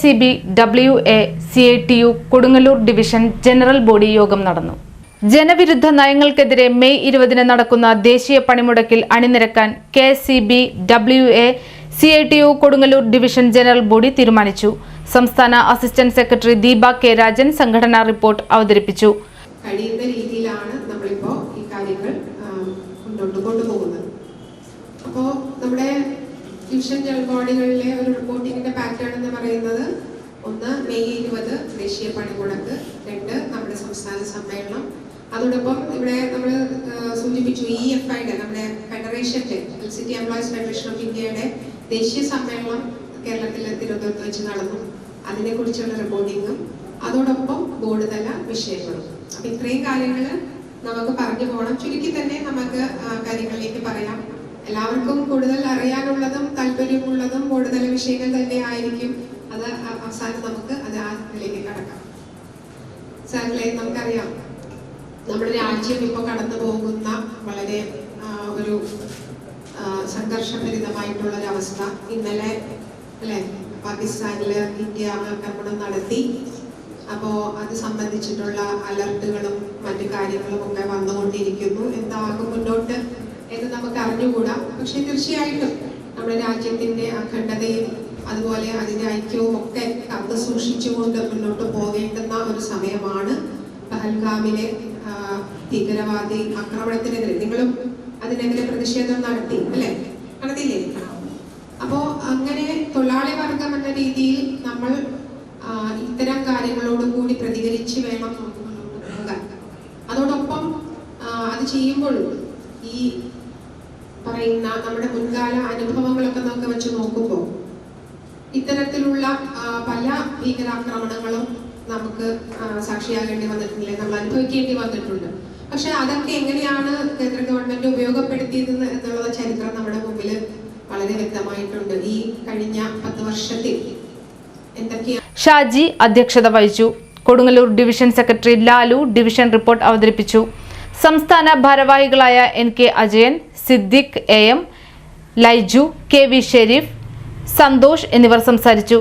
C B W A C A T U Kodungallur division general body യോഗം നടന്നു. ജനവിരുദ്ധ നയങ്ങൾക്കെതിരെ മെയ് ഇരുപതിന് നടക്കുന്ന ദേശീയ പണിമുടക്കിൽ അണിനിരക്കാൻ K C B W A C I T U Kodungallur division general body തീരുമാനിച്ചു. സംസ്ഥാന assistant secretary Deepa K Rajan സംഘടനാ റിപ്പോർട്ട് അവതരിപ്പിച്ചു. കഴിയുന്ന രീതിയിലാണ് നമ്മളിപ്പോൾ ഈ കാര്യങ്ങൾ മുന്നോട്ട് കൊണ്ടുപോകുന്നത് അപ്പോൾ നമ്മുടെ ഡിവിഷൻ ജനറൽ ബോഡികളിലെ ഒരു റിപ്പോർട്ടിങ്ങിന്റെ പാറ്റേൺ എന്ന് പറയുന്നത് ഒന്ന് മെയ് ഇരുപത് ദേശീയ പണിമുടക്ക് രണ്ട് നമ്മുടെ സംസ്ഥാന സമ്മേളനം. അതോടൊപ്പം ഇവിടെ നമ്മൾ സൂചിപ്പിച്ചു ഇ എഫ് ഐയുടെ നമ്മുടെ ഫെഡറേഷന്റെ സിറ്റി എംപ്ലോയീസ് ഫെഡറേഷൻ ഓഫ് ഇന്ത്യയുടെ ദേശീയ സമ്മേളനം കേരളത്തിലെ തിരുവനന്തപുരത്ത് വെച്ച് നടന്നു അതിനെക്കുറിച്ചുള്ള റിപ്പോർട്ടിങ്ങും അതോടൊപ്പം ബോർഡ് തല വിഷയങ്ങളും അപ്പൊ ഇത്രയും കാര്യങ്ങൾ നമുക്ക് പറഞ്ഞു പോകണം. ചുരുക്കി തന്നെ നമുക്ക് കാര്യങ്ങളിലേക്ക് പറയാം. എല്ലാവർക്കും കൂടുതൽ അറിയാനുള്ളതും താല്പര്യമുള്ളതും കൂടുതൽ വിഷയങ്ങൾ തന്നെ ആയിരിക്കും. അത് അവസാനം നമുക്ക് അത് ആ നിലയ്ക്ക് കടക്കാം. സാറിലെ നമുക്കറിയാം. നമ്മുടെ രാജ്യം ഇപ്പോൾ കടന്നു പോകുന്ന വളരെ ഒരു സംഘർഷഭരിതമായിട്ടുള്ള അവസ്ഥ ഇന്നലെ അല്ലെ? പാകിസ്ഥാനിൽ ഇന്ത്യ ആക്രമണം നടത്തി. അപ്പോ അത് സംബന്ധിച്ചിട്ടുള്ള അലർട്ടുകളും മറ്റു കാര്യങ്ങളും ഒക്കെ വന്നുകൊണ്ടിരിക്കുന്നു. എന്താകും മുന്നോട്ട്? എന്ന് നമുക്ക് അറിഞ്ഞുകൂടാ. പക്ഷെ തീർച്ചയായിട്ടും നമ്മുടെ രാജ്യത്തിന്റെ അഖണ്ഡതയും അതുപോലെ അതിന്റെ ഐക്യവും ഒക്കെ കാത്തു സൂക്ഷിച്ചുകൊണ്ട് മുന്നോട്ട് പോകേണ്ടുന്ന ഒരു സമയമാണ് പഹൽഗാമിലെ ഭീകരവാദി ആക്രമണത്തിനെതിരെ നിങ്ങളും അതിനെതിരെ പ്രതിഷേധം നടത്തി അല്ലെ? നടത്തിയില്ലേ? അപ്പോ അങ്ങനെ തൊഴിലാളി വർഗം എന്ന രീതിയിൽ നമ്മൾ ഇത്തരം കാര്യങ്ങളോട് കൂടി പ്രതികരിച്ച് വേണം അതോടൊപ്പം അത് ചെയ്യുമ്പോൾ ഈ പറയുന്ന നമ്മുടെ മുൻകാല അനുഭവങ്ങളൊക്കെ നമുക്ക് വെച്ച് നോക്കുമ്പോൾ ഇത്തരത്തിലുള്ള പല ഭീകരാക്രമണങ്ങളും നമുക്ക് സാക്ഷിയാകേണ്ടി വന്നിട്ടില്ലേ? നമ്മൾ അനുഭവിക്കേണ്ടി വന്നിട്ടുണ്ട്. പക്ഷെ അതൊക്കെ എങ്ങനെയാണ് കേന്ദ്ര ഗവൺമെന്റ് ഉപയോഗപ്പെടുത്തിയത് എന്നുള്ള ചരിത്രം നമ്മുടെ മുമ്പിൽ വളരെ വ്യക്തമായിട്ടുണ്ട്. ഈ കഴിഞ്ഞ പത്ത് വർഷത്തിൽ എന്തൊക്കെയാണ് ഷാജി അധ്യക്ഷത വഹിച്ചു. Kodungallur division secretary Lalu division report അവതരിപ്പിച്ചു. സംസ്ഥാന ഭാരവാഹികളായ N K Ajayan Siddique A M Laiju K V Sharif Santhosh എന്നിവർ സംസാരിച്ചു.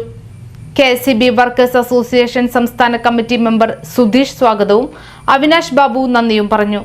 K C B workers association സംസ്ഥാന കമ്മിറ്റി മെമ്പർ സുധീഷ് സ്വാഗതവും അവിനാഷ് ബാബു നന്ദിയും പറഞ്ഞു.